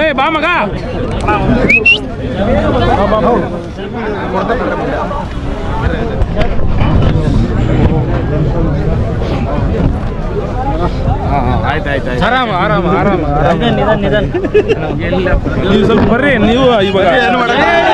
ಏ ಬಾ ಮಗ ಆಯ್ತು ಆಯ್ತು ಆಯ್ತು ಆರಾಮ ಆರಾಮ ಆರಾಮ ನಿಧಾನ ನೀವು ಸ್ವಲ್ಪ ಬರ್ರಿ ನೀವು ಇವಾಗ. ಇರಿ.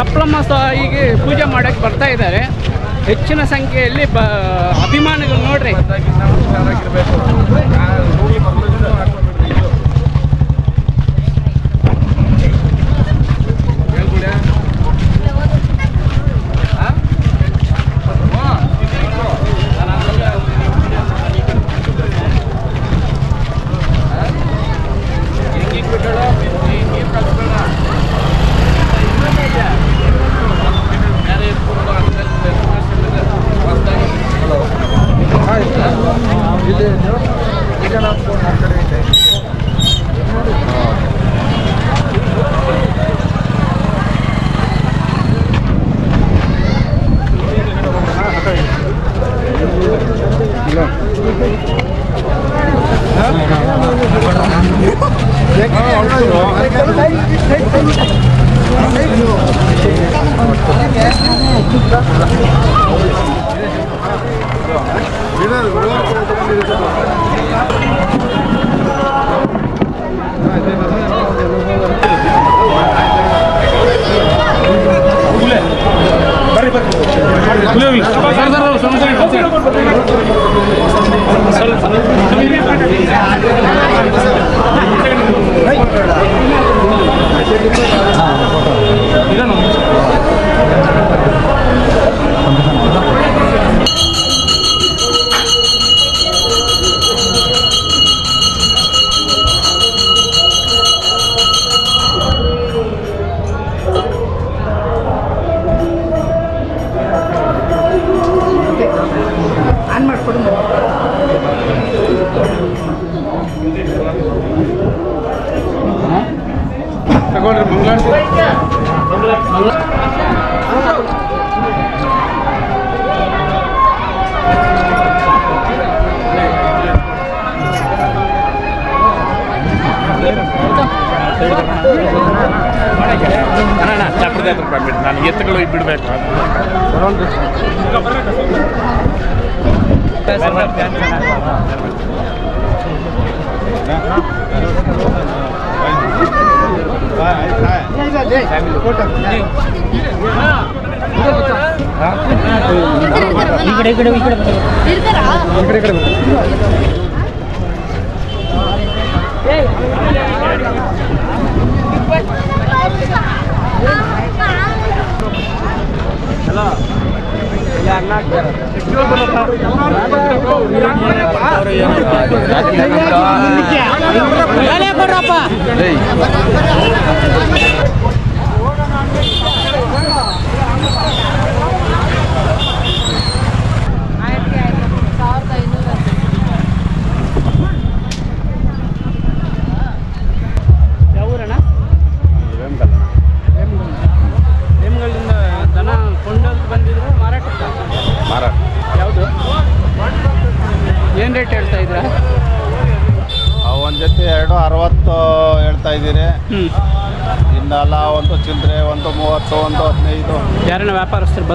ಸಪ್ಲಮ್ಮ ತಾಯಿಗೆ ಪೂಜೆ ಮಾಡಕ್ಕೆ ಬರ್ತಾ ಇದ್ದಾರೆ. ಹೆಚ್ಚಿನ ಸಂಖ್ಯೆಯಲ್ಲಿ ಬ ಅಭಿಮಾನಿಗಳು ನೋಡ್ರಿ. ಅಣ್ಣ ರೂಪಾಯಿ ಬಂದ್ಬಿಟ್ಟು ನಾನು ಎತ್ತುಗಳು ಬಿಡಬೇಕು. ಯಾವ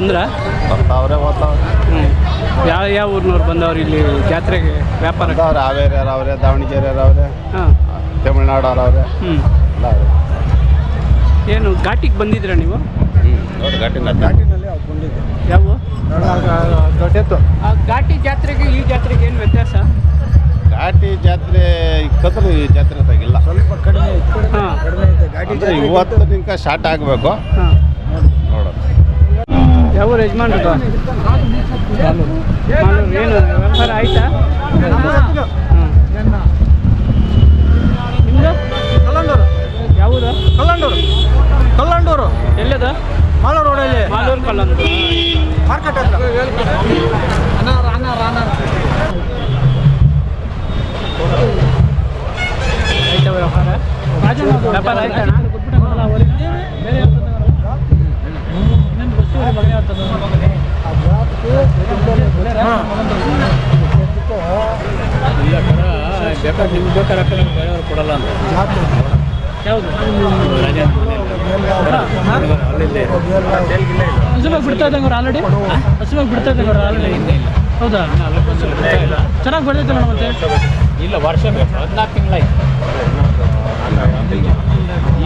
ಬಂದ್ರ? ಬರ್ತಾವ್ರೆ ಓದ್ತಾವ್ರೆ ಹ್ಞೂ ಯಾವ ಯಾವ ಊರಿನವ್ರು ಬಂದವ್ರು ಇಲ್ಲಿ ಜಾತ್ರೆಗೆ ವ್ಯಾಪಾರ? ಹಾವೇರಿಯವ್ರೆ ಹಾವೇರಿ ಅವ್ರೆ ದಾವಣಗೆರೆ ಅವ್ರೆ ಹಾಂ. ತಮಿಳ್ನಾಡು ಅವ್ರೆ ಹ್ಞೂ ಏನು ಘಾಟಿಗೆ ಬಂದಿದ್ರ ನೀವು? ಹ್ಞೂ ನೋಡಿ ಘಾಟಿನ ಘಾಟಿನಲ್ಲಿ ಅವ್ರು ಯಾವ? ದೊಡ್ಡೆತ್ತು ಆ ಘಾಟಿ ಜಾತ್ರೆಗೆ ಈ ಜಾತ್ರೆಗೆ ಏನು ವ್ಯತ್ಯಾಸ? ಘಾಟಿ ಜಾತ್ರೆ ಇಕ್ಕದ್ರೆ ಈ ಜಾತ್ರೆ ತೆಗಿಲ್ಲ. ಸ್ವಲ್ಪ ಕಡಿಮೆ ಕಡಿಮೆ ಐತೆ ಅಂದ್ರೆ ಇವತ್ತು ನಿಂಕ ಸ್ಟಾರ್ಟ್ ಆಗಬೇಕು. ಹಾಂ. ಯಾವ ಯಜಮಾನ್ರು ಏನು ವ್ಯವಹಾರ ಆಯ್ತಾ? ನಿಮ್ಮದು ಕಲ್ಲಂಡೂರು ಯಾವುದು ಕಲ್ಲಂಡೂರು ಕಲ್ಲಂಡೂರು ಎಲ್ಲದ? ಮಾಲೂರು ರೋಡಲ್ಲಿ. ಮಾಲೂರು ಕಲ್ಲಂದು ಮಾರ್ಕೆಟ್ ಹತ್ರ. ಬಿಡ್ತಾ ಇದ್ದಂಗೆ ಅವ್ರು ಆಲ್ರೆಡಿ ಹಸಿವಾಗಿ ಬಿಡ್ತಾ ಇದ್ದಂಗೆ ಅವ್ರು ಆಲ್ರೆಡಿ ಹೌದಾ? ಚೆನ್ನಾಗಿ ಬೆಳೆದೈತಲ್ಲ ಮತ್ತೆ? ಇಲ್ಲ ವರ್ಷ ಬೇಕು. ಹದಿನಾಲ್ಕು ತಿಂಗಳಾಯ್ತು.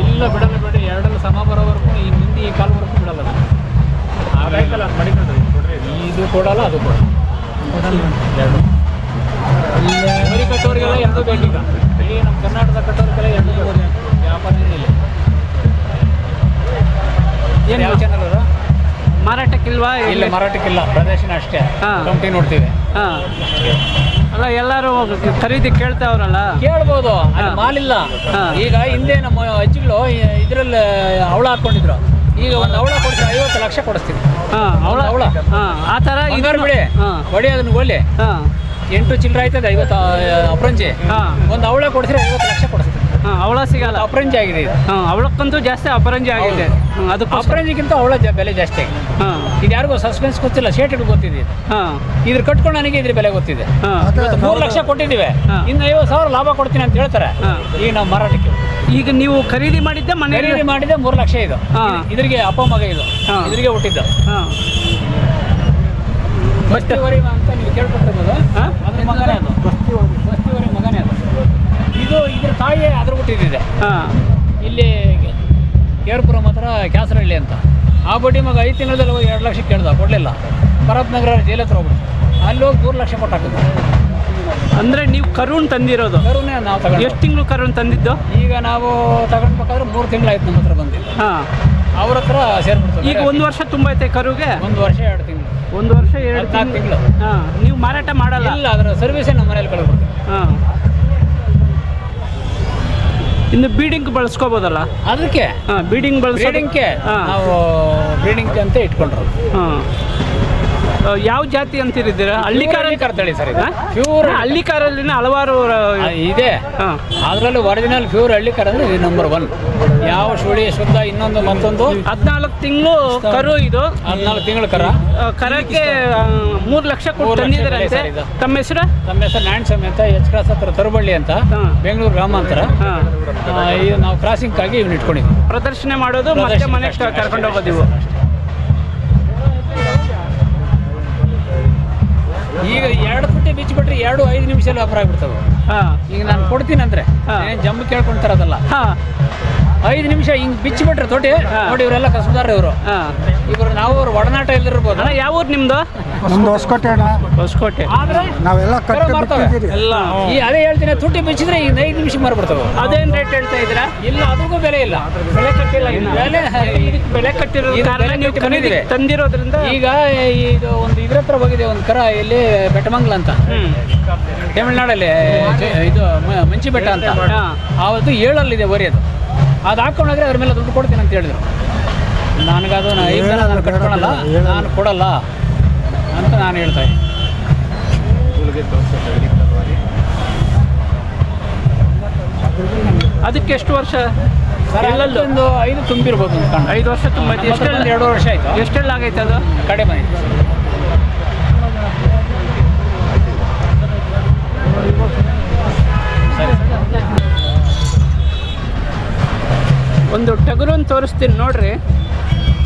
ಇಲ್ಲ ಬಿಡಲ್ಲ ಬಿಡ ಎರಡಲ್ಲ ಸಮ ಬರೋವರೆಗೂ ಈ ಮುಂದೆ ಈ ಕಾಲವರೆಗೂ ಬಿಡಲ್ಲ ಇದು ಕೊಡಲ್ಲ ಅದು ಕೊಡಲ್ಲ. ಎರಡು. ಮರಿ ಕಟ್ಟೋರಿಗೆಲ್ಲ ಎಂದೂ ಬೇಕೀಗ. ಇಲ್ಲಿ ನಮ್ಮ ಕರ್ನಾಟಕದ ಕಟ್ಟೋರಿಗೆಲ್ಲ ಎರಡು ವ್ಯಾಪಾರ ಏನಿಲ್ಲ. ಏನು ಅದು? ಮಾರಾಟಕ್ಕಿಲ್ವಾ ಇಲ್ಲ? ಮಾರಾಟಕ್ಕಿಲ್ಲ. ಪ್ರದರ್ಶನ ಅಷ್ಟೇ. ಕಂಪ್ನಿ ನೋಡ್ತೀವಿ. ಅಲ್ಲ ಎಲ್ಲರೂ ಖರೀದಿ ಕೇಳ್ತಾವ್ರಲ್ಲ ಕೇಳ್ಬೋದು. ಮಾಲಿಲ್ಲ. ಈಗ ಹಿಂದೆ ನಮ್ಮ ಅಜ್ಜಿಗಳು ಇದರಲ್ಲಿ ಅವಳ ಹಾಕೊಂಡಿದ್ರು. ಈಗ ಒಂದು ಅವಳ ಕೊಡ್ತೀವಿ ಐವತ್ತು ಲಕ್ಷ ಕೊಡಿಸ್ತೀನಿ. ಹಾಂ ಅವಳ? ಅವಳ. ಹಾಂ ಆ ಥರ ಇದನ್ನು- ಬಿಡಿ. ಹಾಂ. ಹೊಡಿ ಅದನ್ನ ಗೋಲಿ ಹಾಂ. ಎಂಟು ಚಿಲ್ಲರೆ ಆಯ್ತದೆ ಐವತ್ತು ಅಪ್ರಂಜಿ. ಹಾಂ. ಒಂದು ಅವಳ ಕೊಡಿಸಿದ್ರೆ ಐವತ್ತು ಲಕ್ಷ ಕೊಡಿಸ್ತೀನಿ. ಹಾಂ ಅವಳ ಸಿಗಲ್ಲ. ಅಪರಂಜಿ ಆಗಿದೆ ಇದು. ಹಾಂ ಅವಳಕ್ಕಂತೂ ಜಾಸ್ತಿ ಅಪರಂಜಿ ಆಗಿದೆ. ಅದು ಅಪರಂಜಿಗಿಂತ ಅವಳ ಜ- ಬೆಲೆ ಜಾಸ್ತಿ ಆಗಿದೆ. ಹಾಂ. ಇದು ಯಾರಿಗೂ ಸಸ್ಪೆನ್ಸ್ ಗೊತ್ತಿಲ್ಲ ಶೇಟಿಗೆ ಗೊತ್ತಿದೆ ಇದು. ಹಾಂ. ಇದ್ರ ಕಟ್ಕೊಂಡು ನನಗೆ ಇದ್ರ ಬೆಲೆ ಗೊತ್ತಿದೆ. ಹಾಂ. ಇವತ್ತು ಮೂರು ಲಕ್ಷ ಕೊಟ್ಟಿದ್ದೀವಿ. ಹಾ. ಇನ್ನು ಐವತ್ತು ಸಾವಿರ ಲಾಭ ಕೊಡ್ತೀನಿ ಅಂತ ಹೇಳ್ತಾರೆ. ಹಾ. ಈಗ ನಾವು ಮಾರಾಟಕ್ಕೆ. ಈಗ ನೀವು ಖರೀದಿ ಮಾಡಿದ್ದೆ ಮನೆ ಖರೀದಿ ಮಾಡಿದೆ ಮೂರು ಲಕ್ಷ ಇದು. ಹಾ. ಇದ್ರಿಗೆ ಅಪ್ಪ ಮಗ ಇದು. ಹಾ. ಇದ್ರಿಗೆ ಹುಟ್ಟಿದ್ದು. ಹಾಂ. ಬಸ್ತಿವರಿ ಅಂತ ನೀವು ಕೇಳ್ಕೊಟ್ಟಿರ್ಬೋದು. ಹಾಂ? ಅದ್ರ ಮಗನೇ ಅದು. ಬಸ್ತಿವರಿ ಮಗನೇ ಅದು ಇದು ಇದ್ರ ತಾಯಿ ಅದ್ರ ಹುಟ್ಟಿದ್ದಿದೆ ಹಾಂ. ಇಲ್ಲಿ ಕೇರ್ಪುರಂ ಹತ್ರ ಕ್ಯಾಸರಹಳ್ಳಿ ಅಂತ. ಆ ಬಡ್ಡಿ ಮಗ ಐದು ತಿಂಗಳಲ್ಲಿ ಹೋಗಿ ಎರಡು ಲಕ್ಷ ಕೇಳ್ದ ಕೊಡಲಿಲ್ಲ. ಭರತ್ ನಗರ ಜೈಲ್ ಹತ್ರ ಹೋಗ್ಬಿಟ್ಟು ಅಲ್ಲಿ ಹೋಗಿ ಮೂರು ಲಕ್ಷ ಕೊಟ್ಟು ಹಾಕಿದ್ರು. ಅಂದರೆ ನೀವು ಕರುಣ್ ತಂದಿರೋದು? ಕರುಣೆ ನಾವು ತಗೊಂಡು ಎಷ್ಟು ತಿಂಗಳು ಕರುಣ್ ತಂದಿದ್ದು? ಈಗ ನಾವು ತಗೊಂಡ್ಬೇಕಾದ್ರೆ ಮೂರು ತಿಂಗಳಾಯ್ತು ನಮ್ಮ ಹತ್ರ ಬಂದಿಲ್ಲ ಹಾಂ. ಅವ್ರ ಹತ್ರ ಸೇರ್ಬಿಡ್ತಾರೆ ಈಗ ಒಂದು ವರ್ಷ ತುಂಬ ಐತೆ ಕರುಗೆ? ಒಂದು ವರ್ಷ ಎರಡು ತಿಂಗಳು. ಒಂದು ವರ್ಷ ಎರಡು ತಿಂಗಳು. ಹಾಂ. ನೀವು ಮಾರಾಟ ಮಾಡಲ್ಲ? ಇಲ್ಲ ಅದರ ಸರ್ವಿಸೇ ನಮ್ಮ ಮನೇಲಿ ಕಳ್ಕೊಡ್ತೀವಿ. ಹಾಂ. ಇನ್ನು ಬೀಡಿಂಗ್ ಬಳಸ್ಕೋಬೋದಲ್ಲ? ಅದಕ್ಕೆ? ಹಾಂ ಬೀಡಿಂಗ್ ಬಳಸೋದು. ಬ್ರೀಡಿಂಗ್ಗೆ ಹಾಂ. ನಾವು ಬ್ರೀಡಿಂಗ್ ಅಂತ ಇಟ್ಕೊಂಡ್ರು. ಹಾಂ. ಯಾವ ಜಾತಿ ಅಂತಿರಿದ್ದೀರಾ? ಹಳ್ಳಿಕಾರಲ್ಲಿ ಹಳ್ಳಿಕಾರ ತಳಿ ಸರ್ ಇದು? ಪ್ಯೂರ್ ಹಳ್ಳಿಕಾರಲ್ಲಿನ ಹಲವಾರು ಇದೆ. ಅದರಲ್ಲೂ ಒರಿಜಿನಲ್ ಪ್ಯೂರ್ ಹಳ್ಳಿಕಾರ ಅಂದ್ರೆ ಇದು ನಂಬರ್ ಒನ್ ಯಾವ ಸುಳಿ ಶುದ್ಧ ಇನ್ನೊಂದು ಮತ್ತೊಂದು? ಹದಿನಾಲ್ಕು ತಿಂಗಳು ಕರು ಇದು. ಹದಿನಾಲ್ಕು ತಿಂಗಳು ಕರ? ಕರಕ್ಕೆ ಮೂರು ಲಕ್ಷ ಕೊಟ್ಟು ತಂದಿದ್ದಾರೆ ತಮ್ಮ ಹೆಸರು? ನಮ್ಮ ಹೆಸರು ನಾರಾಯಣಸ್ವಾಮಿ ಅಂತ ಎಚ್ ಕ್ರಾಸ್ ಹತ್ರ ತರಬಳ್ಳಿ ಅಂತ. ಬೆಂಗಳೂರು ಗ್ರಾಮಾಂತರ. ನಾವು ಕ್ರಾಸಿಂಗ್ ಆಗಿ ಇವ್ನ ಇಟ್ಕೊಂಡಿದ್ವಿ. ಪ್ರದರ್ಶನ ಮಾಡೋದು ಮತ್ತೆ ಮನೆ ಮನೆಗೆ ಕರ್ಕೊಂಡು ಅಷ್ಟೇ, ಈಗ ಎರಡು ಪುಟ್ಟಿ ಬಿಚ್ಚಿಬಿಟ್ರೆ ಎರಡು ಐದು ನಿಮಿಷದಲ್ಲಿ ವ್ಯಾಪಾರ ಆಗ್ಬಿಡ್ತವೆ. ಹಾಂ. ಈಗ ನಾನು ಕೊಡ್ತೀನಿ ಅಂದ್ರೆ ಹಾ. ಏನ್ ಜಂಬ ಕೇಳ್ಕೊಂತಾರದಲ್ಲ ಐದು ನಿಮಿಷ ಹಿಂಗ್ ಬಿಚ್ಚಿಬಿಟ್ರೆ ತೊಟ್ಟಿ. ನೋಡಿ ಇವರೆಲ್ಲ ಕಸಬದಾರ ಇವರು. ಹಾಂ. ಇವರು ನಾವು ಅವ್ರ ಒಡನಾಟ ಇಲ್ದಿರ್ಬೋದು ಅಣ್ಣ ಯಾವ ಊರು ನಿಮ್ದು? ನಮ್ದು ಹೊಸಕೋಟೆ ಅಣ್ಣ. ಹೊಸಕೋಟೆ. ಆದ್ರೆ ನಾವೆಲ್ಲ ಕರು ಕಟ್ಟಿ ಬಿಟ್ಟಿದ್ದೀರಿ. ಎಲ್ಲ. ಈ ಅದೇ ಹೇಳ್ತೀನಿ ತುಟ್ಟಿ ಬಿಚ್ಚಿದ್ರೆ ಈಗ ಐದು ನಿಮಿಷ ಮಾರ್ಬಿಡ್ತಾವ. ಅದೇನ್ ರೇಟ್ ಹೇಳ್ತಾ ಇದ್ದೀರಾ? ಇಲ್ಲ ಅದಕ್ಕೂ ಬೆಲೆ ಇಲ್ಲ. ಬೆಲೆ ಕಟ್ಟಿಲ್ಲ ಇನ್ನು. ಬೆಲೆ ಇದಕ್ಕೆ ಬೆಲೆ ಕಟ್ಟಿರೋ ಇದು ಕಾರಣ ಬೆಲೆ ನೀವು ಕಟ್ಟಿ ಖರೀದಿ ಬಂದಿದೆ. ತಂದಿರೋದ್ರಿಂದ? ಈಗ ಇದು ಒಂದು ಇದ್ರ ಹತ್ರ ಹೋಗಿದೆ ಒಂದು ಕರ ಇಲ್ಲಿ ಬೆಟ್ಟಮಂಗ್ಲ ಅಂತ. ಹ್ಮ್. ತಮಿಳ್ನಾಡಲ್ಲಿ ಇದು ಮ- ಮಂಚಿ ಬೆಟ್ಟ ಅಂತ. ಹಾ. ಆವತ್ತು ಏಳಲ್ಲಿದೆ ವರಿ ಅದು ಅದು ಹಾಕೊಂಡಾಗ್ರೆ ಅದ್ರ ಮೇಲೆ ದುಡ್ಡು ಕೊಡ್ತೀನಿ ಅಂತ ಹೇಳಿದ್ರು. ನನಗದು ನಾನು ಕಟ್ಕೊಳಲ್ಲ ನಾನು ಕೊಡಲ್ಲ ಅಂತ ನಾನು ಹೇಳ್ತಾ ಅದಕ್ಕೆ ಎಷ್ಟು ವರ್ಷ? ಒಂದು ಐದು ತುಂಬಿರ್ಬೋದು ಐದು ವರ್ಷ ತುಂಬ ಎಷ್ಟು ಎರಡು ವರ್ಷ ಆಯ್ತು. ಎಷ್ಟೆಲ್ಲ ಆಗೈತೆ ಅದು? ಕಡೆ ಬಂದಿದೆ ಒಂದು ಟಗರುನ್ ತೋರಿಸ್ತೀನಿ ನೋಡ್ರಿ.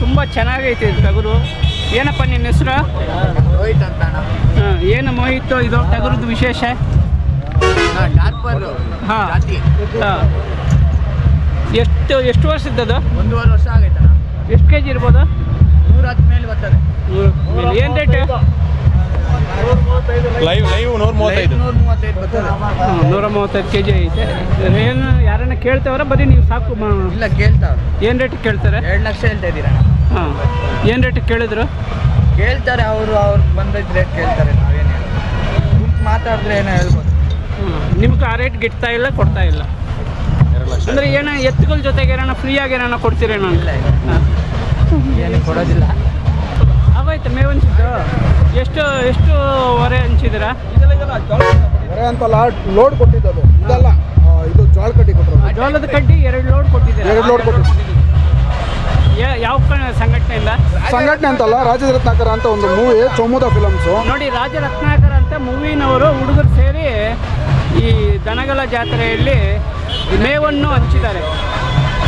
ತುಂಬ ಚೆನ್ನಾಗೈತೆ ಇದು ಟಗರು. ಏನಪ್ಪ ನಿನ್ನ ಹೆಸರು? ಹಾಂ ಏನು ಮೋಹಿತ್ ಇದು ಟಗರದ್ದು ವಿಶೇಷ? ಹಾಂ ಹಾಂ. ಎಷ್ಟು ಎಷ್ಟು ವರ್ಷದ್ದದು ಒಂದೂವರೆ ವರ್ಷ ಆಗೈತೆ ಎಷ್ಟು ಕೆ ಜಿ ಇರ್ಬೋದು? ನೂರ ಹತ್ತು ಮೇಲೆ ಬರ್ತದೆ. ಏನು ರೇಟ್? ಲೈವ್ ಲೈವ್ ನೂರ ಮೂವತ್ತೈದು ನೂರ ಮೂವತ್ತೈದು ಕೆ ಜಿ ಐತೆ. ಏನು ಯಾರನ್ನ ಕೇಳ್ತೇವ್ರ ಬರೀ ನೀವು ಸಾಕು. ಇಲ್ಲ ಕೇಳ್ತಾವ್ರೆ. ಏನು ರೇಟ್ ಕೇಳ್ತಾರೆ? ಎರಡು ಲಕ್ಷ ಹೇಳ್ತಾ ಇದ್ದೀರಾ? ಹಾಂ. ಏನು ರೇಟ್ ಕೇಳಿದ್ರು? ಕೇಳ್ತಾರೆ ಅವರು ಅವ್ರು ಬಂದಿದ್ದ ರೇಟ್ ಕೇಳ್ತಾರೆ. ನಾವೇನು ಗುಂಪು ಮಾತಾಡಿದ್ರೆ ಏನೋ ಹೇಳ್ಬೋದು. ನಿಮ್ಗೆ ಆ ರೇಟ್ ಗಿಟ್ತಾ ಇಲ್ಲ ಕೊಡ್ತಾ ಇಲ್ಲ? ಅಂದ್ರೆ ಏನೋ ಎತ್ತುಗಳ ಜೊತೆಗೆ ಏನೋ ಫ್ರೀಯಾಗಿ ಏನೋ ಕೊಡ್ತೀರೇನೋ ಇಲ್ಲ ಏನು ಕೊಡೋದಿಲ್ಲ. ಆಗೋಯ್ತು ಮೇವು ಹಂಚಿದ್ದು ಎಷ್ಟು ಎಷ್ಟು ಹೊರೆ ಹಂಚಿದ್ದೀರಾ ಹೊರೆ ಅಂತಲ್ಲ ಲೋಡ್ ಕೊಟ್ಟಿದ್ದು ಇದಲ್ಲ ಆ, ಇದು ಜೋಳ ಕಟ್ಟಿ ಕೊಟ್ಟರು. ಜೋಳದ ಕಡ್ಡಿ ಎರಡು ಲೋಡ್ ಕೊಟ್ಟಿದ್ದೀರಾ? ಎರಡು ಲೋಡ್ ಕೊಟ್ಟಿದ್ದೀವಿ ಯಾ- ಯಾವ ಕ- ಸಂಘಟನೆಯಿಂದ ಸಂಘಟನೆ ಅಂತಲ್ಲ ರಾಜ್ಯದ ರತ್ನಾಕರ ಅಂತ ಒಂದು ಮೂವಿ ಚೋಮುದ ಫಿಲಮ್ಸು ನೋಡಿ ರಾಜ ರತ್ನಾಕರ ಅಂತ ಮೂವಿನವರು ಹುಡುಗರು ಸೇರಿ ಈ ದನಗಳ ಜಾತ್ರೆಯಲ್ಲಿ ಮೇವನ್ನು ಹಂಚಿದ್ದಾರೆ.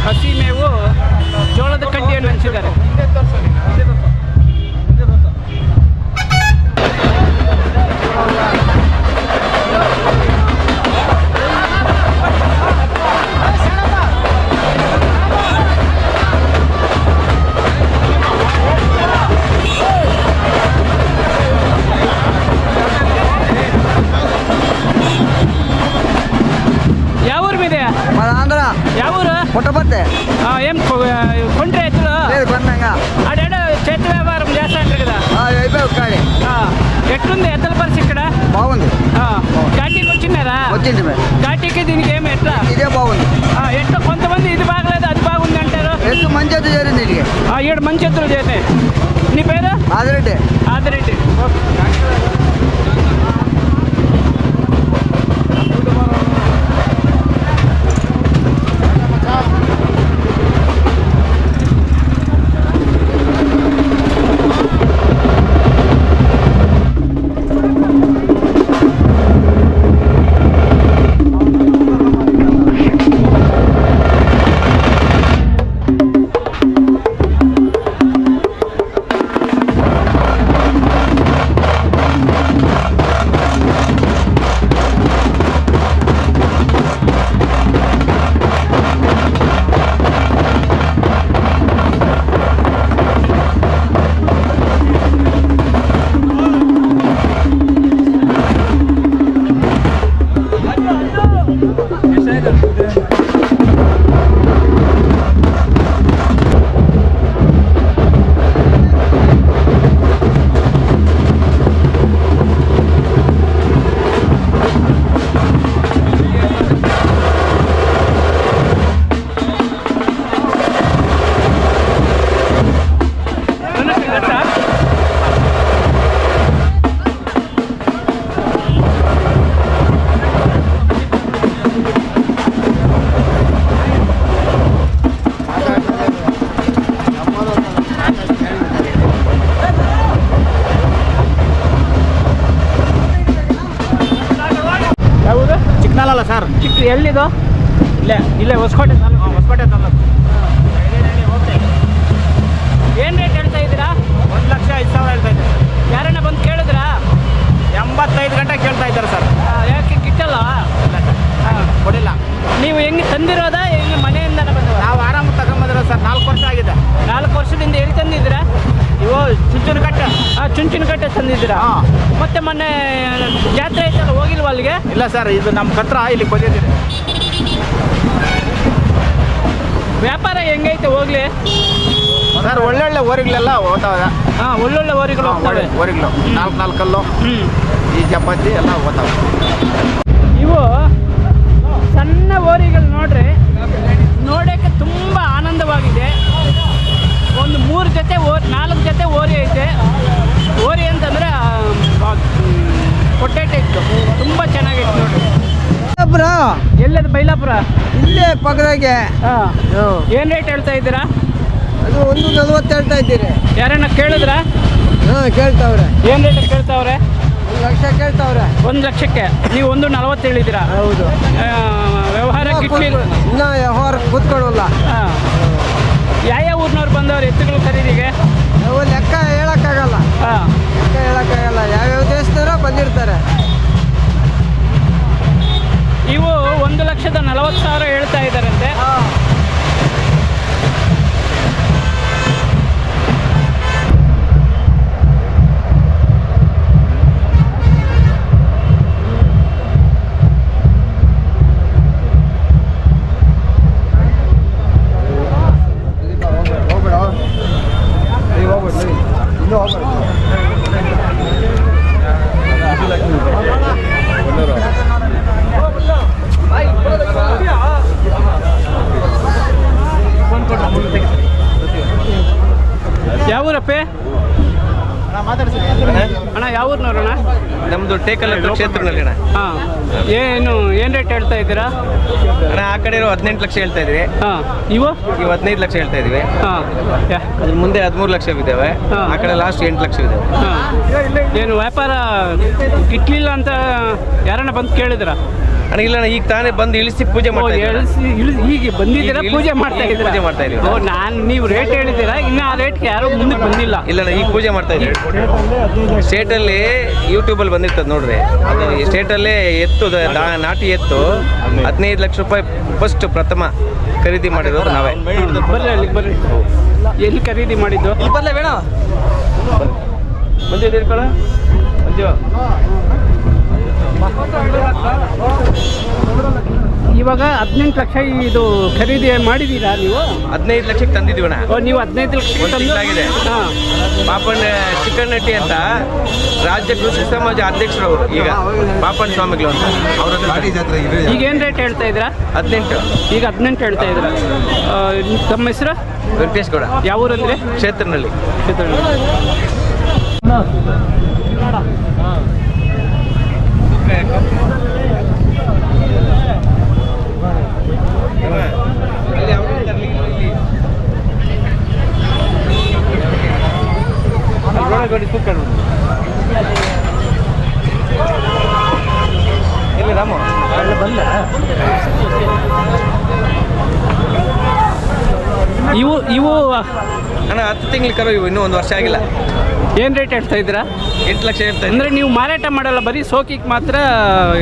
ಹಸಿ ಮೇವು ఎట్లుంది ఎత్తల పరిస్థితి ఇక్కడ? బాగుంది. ఘాటీకి వచ్చిందా వచ్చింది ఘాటీకి దీనికి ఏమి ఎట్లా? ఇదే బాగుంది. ఎట్లా? కొంతమంది ఇది బాగలేదు అది బాగుంది అంటారు. ఎక్కువ మంచి ఎత్తు చేరింది ఇది ఏడు మంచి ఎత్తులు చేసాయి నీ పేరు? ఆదిరెడ్డి. ఆదిరెడ్డి. ఓకే ಚಿಕ್ಕನಲ್ಲ ಸರ್ ಚಿಕ್ಕ ಎಲ್ಲಿದು? ಇಲ್ಲೇ ಇಲ್ಲೇ ಹೊಸಕೋಟೆ ತಾಲೂಕು ಹೊಸಕೋಟೆ ತಾಲೂಕು. ಏನು ರೇಟ್ ಹೇಳ್ತಾ ಇದ್ದೀರಾ? ಒಂದು ಲಕ್ಷ ಐದು ಸಾವಿರ ಹೇಳ್ತಾ ಇದ್ದೀರಾ ಯಾರನ್ನ ಬಂದು ಕೇಳಿದ್ರಾ? ಎಂಬತ್ತೈದು ಗಂಟೆ ಕೇಳ್ತಾ ಇದ್ದಾರೆ ಸರ್ ಯಾಕೆ ಗಿಟ್ಟಲ್ಲ ಕೊಡಿಲ್ಲ. ನೀವು ಹೆಂಗೆ ತಂದಿರೋದಾ? ಸರ್? ನಾಲ್ಕು ವರ್ಷ ಆಗಿದೆ. ನಾಲ್ಕು ವರ್ಷದಿಂದ ಎಲ್ಲಿ ತಂದಿದ್ದೀರಾ? ಇವು ಚುಂಚುನ ಕಟ್ಟೆ. ಹಾ ಚುಂಚುನ ಕಟ್ಟೆ ತಂದಿದ್ದೀರಾ. ಮತ್ತೆ ಮೊನ್ನೆ ಜಾತ್ರೆ ಐತಲ್ಲ ಹೋಗಿಲ್ವಾ ಅಲ್ಲಿಗೆ? ಇಲ್ಲ ಸರ್ ಇದು ನಮ್ಮ ಕತ್ರ ಇಲ್ಲಿ ಬಂದಿದ್ದೀರಿ ವ್ಯಾಪಾರ ಹೆಂಗೈತೆ ಹೋಗ್ಲಿ? ಸರ್ ಒಳ್ಳೊಳ್ಳೆ ಓರಿಗಳೆಲ್ಲ ಹೋಗ್ತಾವೆ. ಹಾ ಒಳ್ಳೊಳ್ಳೆ ಓರಿಗಳು ಹೋಗ್ತಾವೆ. ಓರಿಗಳು ನಾಲ್ಕು ನಾಲ್ಕು ಕಲ್ಲು ಹ್ಮ್. ಈ ಚಪಾತಿ ಎಲ್ಲ ಹೋಗ್ತಾವೆ. ಇವು ಸಣ್ಣ ಓರಿಗಳು ನೋಡ್ರಿ. ನೋಡೋಕ್ಕೆ ತುಂಬ ಆನಂದವಾಗಿದೆ. ಒಂದು ಮೂರು ಜೊತೆ ಓ ನಾಲ್ಕು ಜೊತೆ ಓರಿ ಐತೆ. ಓರಿ ಅಂತಂದರೆ ಪೊಟ್ಯಾಟೊ ಇತ್ತು. ತುಂಬ ಚೆನ್ನಾಗಿತ್ತು ನೋಡ್ರಿ. ಎಲ್ಲದು ಬೈಲಾಪುರ? ಇಲ್ಲೇ ಪಕ್ಕದಾಗೆ ಹಾಂ. ಏನು ರೇಟ್ ಹೇಳ್ತಾ ಇದ್ದೀರಾ? ಅದು ಒಂದು ನಲ್ವತ್ತು ಹೇಳ್ತಾ ಇದ್ದೀರಿ. ಯಾರನ್ನ ಕೇಳಿದ್ರಾ? ಹಾಂ ಕೇಳ್ತಾವ್ರೆ. ಏನು ರೇಟ್ ಕೇಳ್ತಾವ್ರೆ? ಲಕ್ಷ ಕೇಳ್ತಾವ್ರೆ. ಒಂದು ಲಕ್ಷಕ್ಕೆ? ನೀವು ಒಂದು ನಲವತ್ತು ಹೇಳಿದ್ದೀರಾ? ಹೌದು. ವ್ಯವಹಾರ ಕಿಟ್ಲಿ ಇನ್ನ ವ್ಯವಹಾರ ಕೂತ್ಕೊಳ್ಳಲ್ಲ. ಯಾವ ಊರಿನವ್ರು ಬಂದವ್ರು ಎತ್ತುಗಳು ಖರೀದಿಗೆ ಅವು ಲೆಕ್ಕ ಹೇಳಕ್ಕಾಗಲ್ಲ. ಹಾಂ. ಲೆಕ್ಕ ಹೇಳಕ್ಕಾಗಲ್ಲ. ಯಾವ್ಯಾವ ದೇಶದವರ ಬಂದಿರ್ತಾರೆ. ಇವು ಒಂದು ಲಕ್ಷದ ನಲವತ್ತು ಸಾವಿರ ಹೇಳ್ತಾ ಇದ್ದಾರಂತೆ. ಟೇಕಲ್ ಕ್ಷೇತ್ರದಲ್ಲಿ ಅಣ್ಣ ಹಾಂ. ಏನು ಏನು ರೇಟ್ ಹೇಳ್ತಾ ಇದ್ದೀರಾ? ಅಣ್ಣ ಆ ಕಡೆ ಇರೋ ಹದಿನೆಂಟು ಲಕ್ಷ ಹೇಳ್ತಾ ಇದ್ದೀವಿ. ಹಾಂ. ಇವು? ಇವು ಹದಿನೈದು ಲಕ್ಷ ಹೇಳ್ತಾ ಇದ್ದೀವಿ. ಹಾಂ. ಅದ್ರ ಮುಂದೆ ಹದಿಮೂರು ಲಕ್ಷ ಇದ್ದಾವೆ ಹಾ. ಆ ಕಡೆ ಲಾಸ್ಟ್ ಎಂಟು ಲಕ್ಷ ಇದೆ ಹಾಂ. ಏನು ವ್ಯಾಪಾರ ಗಿಟ್ಲಿಲ್ಲ ಅಂತ ಯಾರನ್ನ ಬಂದು ಕೇಳಿದ್ರ? ಅಣ್ಣ ಇಲ್ಲ ಅಣ್ಣ ಈಗ ತಾನೇ ಬಂದು ಇಳಿಸಿ ಪೂಜೆ ಮಾಡ್ತಾ ಇಳ್ಸಿ ಈಗ ಬಂದಿದ್ದೀರಾ? ಈಗ ಪೂಜೆ ಮಾಡ್ತಾ ಈಗ ಇದ್ದೀರಾ? ಪೂಜೆ ಮಾಡ್ತಾ ಇದೀವಿ. ಓ ನಾನು ನೀವು ರೇಟ್ ಹೇಳಿದ್ದೀರಾ? ಇನ್ನು ಆ ರೇಟ್ಗೆ ಯಾರು ಮುಂದೆ ಬಂದಿಲ್ಲ. ಇಲ್ಲ ಅಣ್ಣ ಈಗ ಪೂಜೆ ಮಾಡ್ತಾ ಇದ್ದೀವಿ. ಸ್ಟೇಟಲ್ಲಿ ಯೂಟ್ಯೂಬಲ್ಲಿ ಬಂದಿರ್ತದೆ ನೋಡ್ರಿ. ಅದು ಸ್ಟೇಟಲ್ಲೇ ಎತ್ತು ದ- ದಾ- ನಾಟಿ ಎತ್ತು ಹದಿನೈದು ಲಕ್ಷ ರೂಪಾಯಿ ಫಸ್ಟ್ ಪ್ರಥಮ ಖರೀದಿ ಮಾಡಿರೋದು ನಾವೇ. ಬರ್ರಿ ಅಲ್ಲಿಗೆ ಬರ್ರಿ. ಎಲ್ಲಿ ಖರೀದಿ ಮಾಡಿದ್ದು? ಬರ್ಲೇ ಬೇಡ. ಮಂಜು ಇರ್ಕೊಳ ಮಂಜು ಇವಾಗ ಹದಿನೆಂಟು ಲಕ್ಷ ಇದು ಖರೀದಿ ಮಾಡಿದ್ದೀರಾ ನೀವು? ಹದಿನೈದು ಲಕ್ಷಕ್ಕೆ ತಂದಿದ್ದೀವಿ ಅಣ್ಣ. ಓ ನೀವು ಹದಿನೈದು ಲಕ್ಷ ಒಂದು ತಿಂಗಳಾಗಿದೆ. ಹಾಂ. ನಟ್ಟಿ ಚಿಕ್ಕಣ್ಣಟ್ಟಿ ಅಂತ ರಾಜ್ಯ ಕೃಷಿ ಸಮಾಜ ಅಧ್ಯಕ್ಷರು ಅವರು ಈಗ ಪಾಪಣ್ಣ ಸ್ವಾಮಿಗಳು ಅಂತ ಅವ್ರ ಹತ್ರ ಈಗ ಏನು ರೇಟ್ ಹೇಳ್ತಾ ಇದ್ದೀರಾ? ಹದಿನೆಂಟು. ಈಗ ಹದಿನೆಂಟು ಹೇಳ್ತಾ ಇದ್ದೀರಾ? ಆ, ತಮ್ಮ ಹೆಸರು? ವೆಂಕಟೇಶ್ ಗೌಡ. ಯಾವ ಊರಂದ್ರೆ ಕ್ಷೇತ್ರನಲ್ಲಿ ಎಲ್ಲಿ ರಾಮ? ಇವು ಇವು ಅಣ್ಣ ಹತ್ತು ತಿಂಗಳು ಕರೋ ಇವು ಇನ್ನೂ ಒಂದು ವರ್ಷ ಆಗಿಲ್ಲ. ಏನು ರೇಟ್ ಹೇಳ್ತಾ ಇದ್ದೀರಾ? ಎಂಟು ಲಕ್ಷ ಹೇಳ್ತಾ ಅಂದರೆ ನೀವು ಮಾರಾಟ ಮಾಡಲ್ಲ ಬರೀ ಸೋಕಿಗೆ ಮಾತ್ರ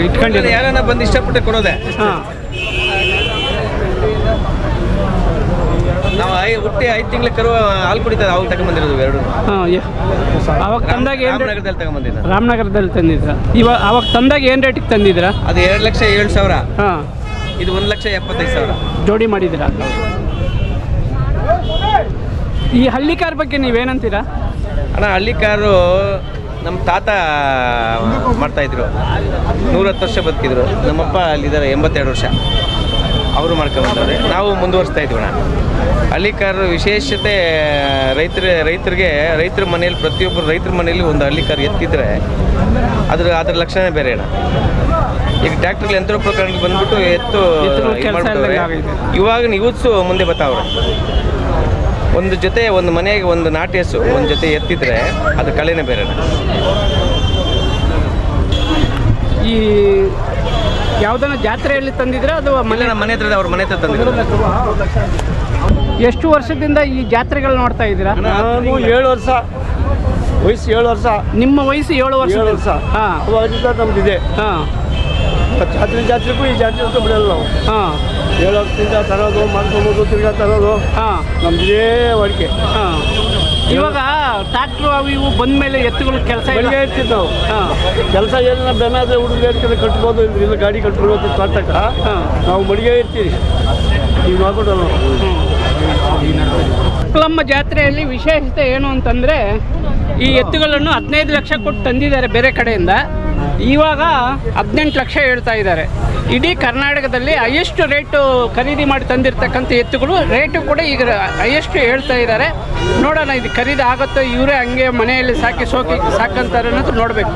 ಇಟ್ಕೊಂಡಿಲ್ಲ ಯಾರನ್ನ ಬಂದು ಇಷ್ಟಪಟ್ಟು ಕೊಡೋದೆ. ಹಾಂ. ನಾವು ಐ ಹುಟ್ಟಿ ಐದು ತಿಂಗಳ ಕರು ಹಾಲು ಕುಡಿತಾರೆ ಅವಾಗ ತಗೊಂಬಂದಿರೋದು ಎರಡು ಹಾಂ ಅವಾಗ ತಂದಾಗ ಏನು ರಾಮನಗರದಲ್ಲಿ ತಗೊಂಬಂದಿದ್ದ. ರಾಮನಗರದಲ್ಲಿ ತಂದಿದ್ರ. ಇವಾಗ ಅವಾಗ ತಂದಾಗ ಏನು ರೇಟಿಗೆ ತಂದಿದ್ರ? ಅದು ಎರಡು ಲಕ್ಷ ಏಳು ಸಾವಿರ. ಹಾಂ. ಇದು ಒಂದು ಲಕ್ಷ ಎಪ್ಪತ್ತೈದು ಸಾವಿರ. ಜೋಡಿ ಮಾಡಿದ್ದೀರಾ? ಈ ಹಳ್ಳಿ ಕಾರ್ ಬಗ್ಗೆ ನೀವೇನಂತೀರಾ? ಅಣ್ಣ ಹಳ್ಳಿ ಕಾರು ನಮ್ಮ ತಾತ ಮಾಡ್ತಾಯಿದ್ರು ನೂರತ್ತು ವರ್ಷ ಬದುಕಿದ್ರು. ನಮ್ಮಪ್ಪ ಅಲ್ಲಿದ್ದಾರೆ ಎಂಬತ್ತೆರಡು ವರ್ಷ. ಅವರು ಮಾಡ್ಕೊಂಡ್ಬಂದವ್ರೆ ನಾವು ಮುಂದುವರಿಸ್ತಾ ಇದ್ವಿ ನಾನು ಹಳ್ಳಿ ಕಾರು ವಿಶೇಷತೆ ರೈತರ ರೈತರಿಗೆ ರೈತರ ಮನೆಯಲ್ಲಿ ಪ್ರತಿಯೊಬ್ಬರು ರೈತರ ಮನೆಯಲ್ಲಿ ಒಂದು ಹಳ್ಳಿ ಕಾರು ಎತ್ತಿದ್ರೆ ಅದ್ರ ಅದ್ರ ಲಕ್ಷಣ ಬೇರೆ ಅಣ್ಣ. ಈಗ ಟ್ರ್ಯಾಕ್ಟರ್ ಯಂತ್ರೋಪಕರಣಕ್ಕೆ ಬಂದ್ಬಿಟ್ಟು ಎತ್ತು ಮಾಡ್ತಾರೆ. ಇವಾಗ ಯೂತ್ಸು ಮುಂದೆ ಬರ್ತಾವ್ರೆ ಒಂದು ಜೊತೆ ಒಂದು ಮನೆಗೆ ಒಂದು ನಾಟಿ ಹಸು ಒಂದು ಜೊತೆ ಎತ್ತಿದ್ರೆ ಅದು ಕಳೆನೇ ಬೇರೆ ಈ ಯಾವ್ದನ್ನ ಜಾತ್ರೆಯಲ್ಲಿ ತಂದಿದ್ರೆ ಅಥವಾ ಮನೆ ಮನೆ ನಮ್ಮ ಮನೆ ಹತ್ರ ಅವ್ರ ಮನೆ ಹತ್ರ ತಂದಿದ್ರು. ಎಷ್ಟು ವರ್ಷದಿಂದ ಈ ಜಾತ್ರೆಗಳು ನೋಡ್ತಾ ಇದ್ದೀರಾ? ನಾನು ಏಳು ವರ್ಷ ವಯಸ್ಸು ಏಳು ವರ್ಷ. ನಿಮ್ಮ ವಯಸ್ಸು ಏಳು ವರ್ಷ. ಏಳು ವರ್ಷ. ಹಾಂ. ಅವಾಗಿಂದ ನಮ್ದಿದೆ. ಹಾಂ. ಜಾತ್ರೆ ಜಾತ್ರೆಗೂ ಈ ಜಾತ್ರೆ ಅಂತ ಬಿಡಲ್ಲ ನಾವು. ಹಾಂ. ಏಳು ವರ್ಷದಿಂದ ತರೋದು ಮಾಡ್ಕೊಂಬೋದು ತಿರ್ಗಾ ತರೋದು ಹಾಂ. ನಮ್ದಿದೇ ವಾಡಿಕೆ. ಹಾಂ. ಇವಾಗ ಟ್ರಾಕ್ಟ್ರು ಅವು ಇವು ಬಂದ ಮೇಲೆ ಎತ್ತುಗಳ ಕೆಲಸ ಬೆಳಿಗ್ಗೆ ನಾವು ಕೆಲಸ ಏನಿಲ್ಲ ಬೆನ್ನಾದ್ರೆ ಹುಡುಗ ಇರ್ತಾರೆ ಕಟ್ಬೋದು ಇಲ್ಲ ಗಾಡಿ ಕಟ್ಬಿಡ್ಬೋದು ತಾಟಕ ನಾವು ಮಡಿಗೆ ಇರ್ತೀವಿ. ಈಗ ಮಾಡ್ಬಿಟ್ಟು ಮಕ್ಕಳಮ್ಮ ಜಾತ್ರೆಯಲ್ಲಿ ವಿಶೇಷತೆ ಏನು ಅಂತಂದರೆ ಈ ಎತ್ತುಗಳನ್ನು ಹದಿನೈದು ಲಕ್ಷ ಕೊಟ್ಟು ತಂದಿದ್ದಾರೆ ಬೇರೆ ಕಡೆಯಿಂದ. ಇವಾಗ ಹದಿನೆಂಟು ಲಕ್ಷ ಹೇಳ್ತಾ ಇದ್ದಾರೆ. ಇಡೀ ಕರ್ನಾಟಕದಲ್ಲಿ ಹೈಯೆಸ್ಟ್ ರೇಟು ಖರೀದಿ ಮಾಡಿ ತಂದಿರ್ತಕ್ಕಂಥ ಎತ್ತುಗಳು ರೇಟು ಕೂಡ ಈಗ ಹೈಯೆಸ್ಟ್ ಹೇಳ್ತಾ ಇದ್ದಾರೆ. ನೋಡೋಣ ಇದು ಖರೀದಿ ಆಗುತ್ತೋ, ಇವರೇ ಹಂಗೆ ಮನೆಯಲ್ಲಿ ಸಾಕಿ ಸೋಕಿ ಸಾಕಂತಾರೆ ಅನ್ನೋದು ನೋಡಬೇಕು.